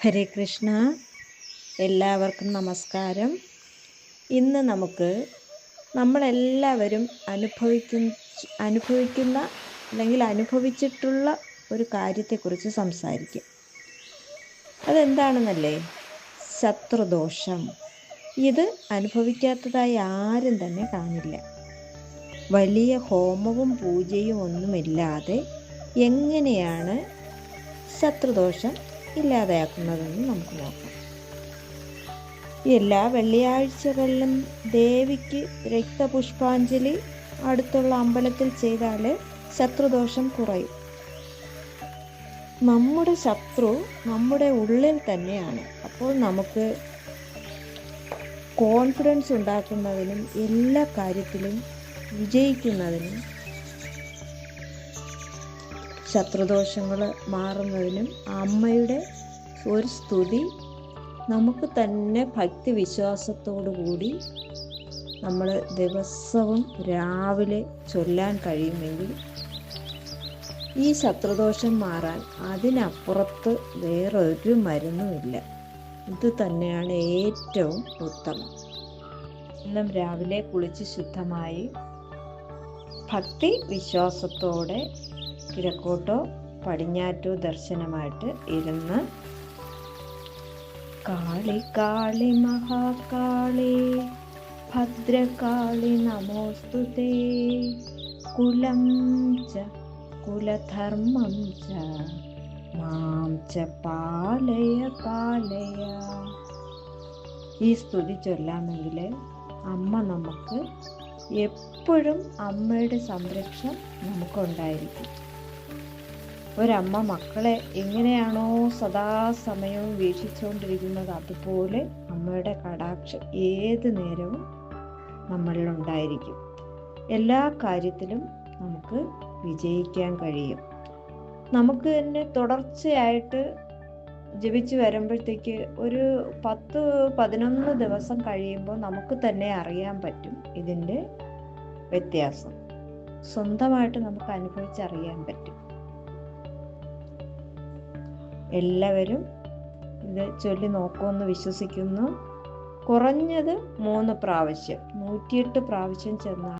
ഹരേ കൃഷ്ണ. എല്ലാവർക്കും നമസ്കാരം. ഇന്ന് നമുക്ക് നമ്മളെല്ലാവരും അനുഭവിക്കുന്ന അനുഭവിക്കുന്ന അല്ലെങ്കിൽ അനുഭവിച്ചിട്ടുള്ള ഒരു കാര്യത്തെക്കുറിച്ച് സംസാരിക്കും. അതെന്താണെന്നല്ലേ? ശത്രുദോഷം. ഇത് അനുഭവിക്കാത്തതായി ആരും തന്നെ കാണില്ല. വലിയ ഹോമവും പൂജയും ഒന്നുമില്ലാതെ എങ്ങനെയാണ് ശത്രുദോഷം ഇല്ലാതെയാക്കുന്നതെന്ന് നമുക്ക് നോക്കാം. എല്ലാ വെള്ളിയാഴ്ചകളിലും ദേവിക്ക് രക്തപുഷ്പാഞ്ജലി അടുത്തുള്ള അമ്പലത്തിൽ ചെയ്താൽ ശത്രുദോഷം കുറയും. നമ്മുടെ ശത്രു നമ്മുടെ ഉള്ളിൽ തന്നെയാണ്. അപ്പോൾ നമുക്ക് കോൺഫിഡൻസ് ഉണ്ടാക്കുന്നതിനും എല്ലാ കാര്യത്തിലും വിജയിക്കുന്നതിനും ശത്രുദോഷങ്ങൾ മാറുന്നതിനും അമ്മയുടെ ഒരു സ്തുതി നമുക്ക് തന്നെ ഭക്തി വിശ്വാസത്തോടു കൂടി നമ്മൾ ദിവസവും രാവിലെ ചൊല്ലാൻ കഴിയുമെങ്കിൽ ഈ ശത്രുദോഷം മാറാൻ അതിനപ്പുറത്ത് വേറൊരു മരുന്നുമില്ല ഇത് തന്നെയാണ് ഏറ്റവും ഉത്തമം. എല്ലാം രാവിലെ കുളിച്ച് ശുദ്ധമായി ഭക്തി വിശ്വാസത്തോടെ കിഴക്കോട്ടോ പടിഞ്ഞാറ്റോ ദർശനമായിട്ട് ഇരുന്ന് കാളി കാളി മഹാകാളി ഭദ്രകാളി നമോസ്തുതേ കുലം ച കുലധർമ്മം ച മാം ച പാലയ പാലയ. ഈ സ്തുതി ചൊല്ലാമെങ്കിൽ അമ്മ നമുക്ക് എപ്പോഴും അമ്മയുടെ സംരക്ഷണം നമുക്കുണ്ടായിരിക്കും. ഒരമ്മ മക്കളെ എങ്ങനെയാണോ സദാസമയവും വീക്ഷിച്ചുകൊണ്ടിരിക്കുന്നത് അതുപോലെ അമ്മയുടെ കടാക്ഷം ഏത് നേരവും നമ്മളിലുണ്ടായിരിക്കും. എല്ലാ കാര്യത്തിലും നമുക്ക് വിജയിക്കാൻ കഴിയും. നമുക്ക് തന്നെ തുടർച്ചയായിട്ട് ജപിച്ച് വരുമ്പോഴത്തേക്ക് ഒരു പത്ത് പതിനൊന്ന് ദിവസം കഴിയുമ്പോൾ നമുക്ക് തന്നെ അറിയാൻ പറ്റും ഇതിന്റെ വ്യത്യാസം. സ്വന്തമായിട്ട് നമുക്ക് അനുഭവിച്ചറിയാൻ പറ്റും. എല്ലാവരും ഇത് ചൊല്ലി നോക്കുമെന്ന് വിശ്വസിക്കുന്നു. കുറഞ്ഞത് മൂന്ന് പ്രാവശ്യം നൂറ്റിയെട്ട് പ്രാവശ്യം ചെന്നാൽ